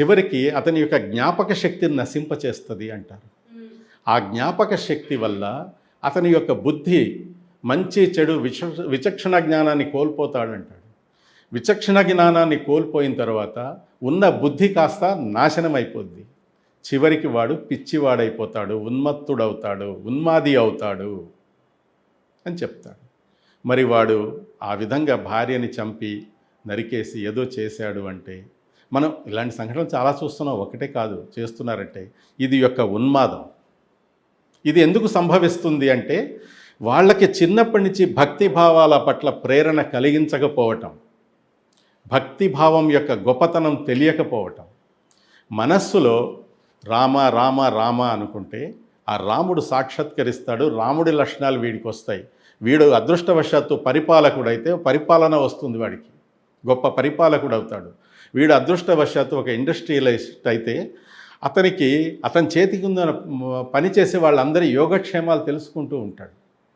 చివరికి అతని యొక్క జ్ఞాపక శక్తిని నశింపచేస్తుంది అంటారు. ఆ జ్ఞాపక శక్తి వల్ల అతని యొక్క బుద్ధి మంచి చెడు విచ విచక్షణ జ్ఞానాన్ని కోల్పోతాడంటాడు. విచక్షణ జ్ఞానాన్ని కోల్పోయిన తర్వాత ఉన్న బుద్ధి కాస్త నాశనం అయిపోద్ది చివరికి వాడు పిచ్చివాడైపోతాడు ఉన్మత్తుడవుతాడు ఉన్మాది అవుతాడు అని చెప్తాడు. మరి వాడు ఆ విధంగా భార్యని చంపి నరికేసి ఏదో చేశాడు అంటే మనం ఇలాంటి సంఘటనలు చాలా చూస్తున్నాం. ఒకటే కాదు చేస్తున్నారంటే ఇది యొక్క ఉన్మాదం. ఇది ఎందుకు సంభవిస్తుంది అంటే వాళ్ళకి చిన్నప్పటి నుంచి భక్తి భావాల పట్ల ప్రేరణ కలిగించకపోవటం భక్తి భావం యొక్క గొప్పతనం తెలియకపోవటం. మనస్సులో రామ రామ రామ అనుకుంటే ఆ రాముడు సాక్షాత్కరిస్తాడు. రాముడి లక్షణాలు వీడికి వస్తాయి. వీడు అదృష్టవశాత్తు పరిపాలకుడైతే పరిపాలన వస్తుంది వాడికి. గొప్ప పరిపాలకుడు అవుతాడు వీడు అదృష్టవశాత్తు ఒక ఇండస్ట్రియలిస్ట్ అయితే అతనికి అతని చేతికి ఉన్న పని చేసే వాళ్ళందరి యోగక్షేమాలు తెలుసుకుంటూ ఉంటాడు.